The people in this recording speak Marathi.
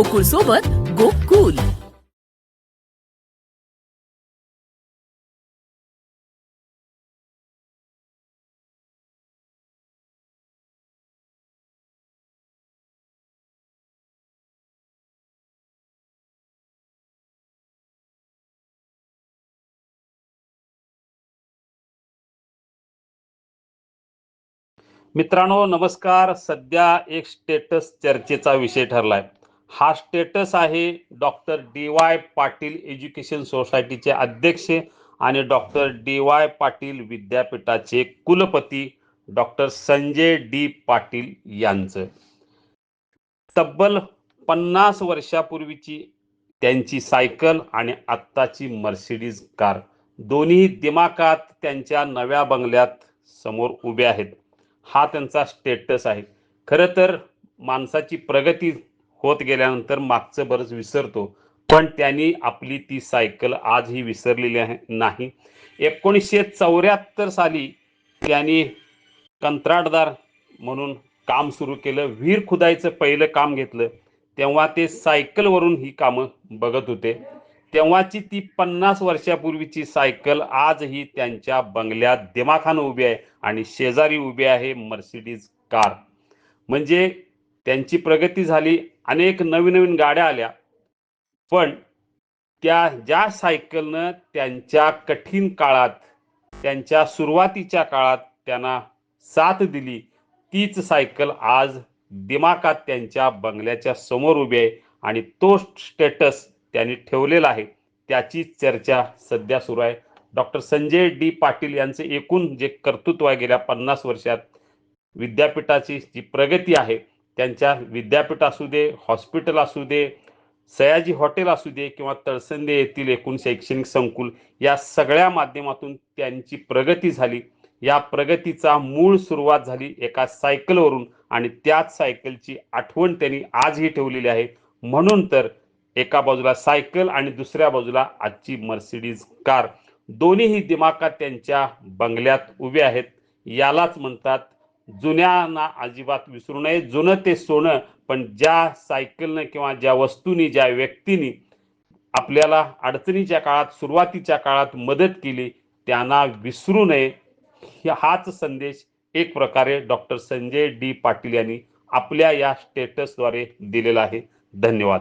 गोकुळ सोबत गोकुल. मित्रांनो नमस्कार. सध्या एक स्टेटस चर्चेचा विषय ठरलाय. हा स्टेटस आहे doctor D Y Patil education सोसायटीचे अध्यक्ष आणि डॉक्टर डी वाय पाटील विद्यापीठाचे कुलपती डॉक्टर संजय डी पाटील यांचं. तब्बल पन्नास वर्षापूर्वीची त्यांची सायकल आणि आत्ताची मर्सिडीज कार दोन्ही दिमाकात त्यांच्या नव्या बंगल्यात समोर उभे आहेत. हा त्यांचा स्टेटस आहे. खरं तर माणसाची प्रगती होत गेल्यानंतर मागचं बरंच विसरतो. पण त्यांनी आपली ती सायकल आजही विसरलेली आहे नाही. एकोणीसशे चौऱ्याहत्तर साली त्यांनी कंत्राटदार म्हणून काम सुरू केलं. विहीर खुदायचं पहिलं काम घेतलं. तेव्हा ते सायकलवरून ही कामं बघत होते. तेव्हाची ती पन्नास वर्षापूर्वीची सायकल आजही त्यांच्या बंगल्यात दिमाखानं उभी आहे आणि शेजारी उभी आहे मर्सिडीज कार. म्हणजे त्यांची प्रगती झाली अनेक नवीन नवीन गाड्या आल्या. पण त्या ज्या सायकलनं त्यांच्या कठीण काळात त्यांच्या सुरुवातीच्या काळात त्यांना साथ दिली तीच सायकल आज दिमाकात त्यांच्या बंगल्याच्या समोर उभी आहे आणि तो स्टेटस त्यांनी ठेवलेला आहे. त्याची चर्चा सध्या सुरू आहे. डॉक्टर संजय डी पाटील यांचे एकूण जे कर्तृत्व आहे गेल्या पन्नास वर्षात विद्यापीठाची जी प्रगती आहे त्यांच्या विद्यापीठ असू दे हॉस्पिटल असू दे सयाजी हॉटेल असू दे किंवा तळसंदे येथील एकूण शैक्षणिक संकुल या सगळ्या माध्यमातून त्यांची प्रगती झाली. या प्रगतीचा मूळ सुरुवात झाली एका सायकलवरून आणि त्याच सायकलची आठवण त्यांनी आजही ठेवलेली आहे. म्हणून तर एका बाजूला सायकल आणि दुसऱ्या बाजूला आजची मर्सिडीज कार. दोन्हीही दिमाकात त्यांच्या बंगल्यात उभे आहेत. यालाच म्हणतात जुन्यांना अजिबात विसरू नये. जुनं ते सोनं पण ज्या सायकलनं किंवा ज्या वस्तूंनी ज्या व्यक्तींनी आपल्याला अडचणीच्या काळात सुरुवातीच्या काळात मदत केली त्यांना विसरू नये. हाच संदेश एक प्रकारे डॉक्टर संजय डी पाटील यांनी आपल्या या स्टेटसद्वारे दिलेला आहे. धन्यवाद.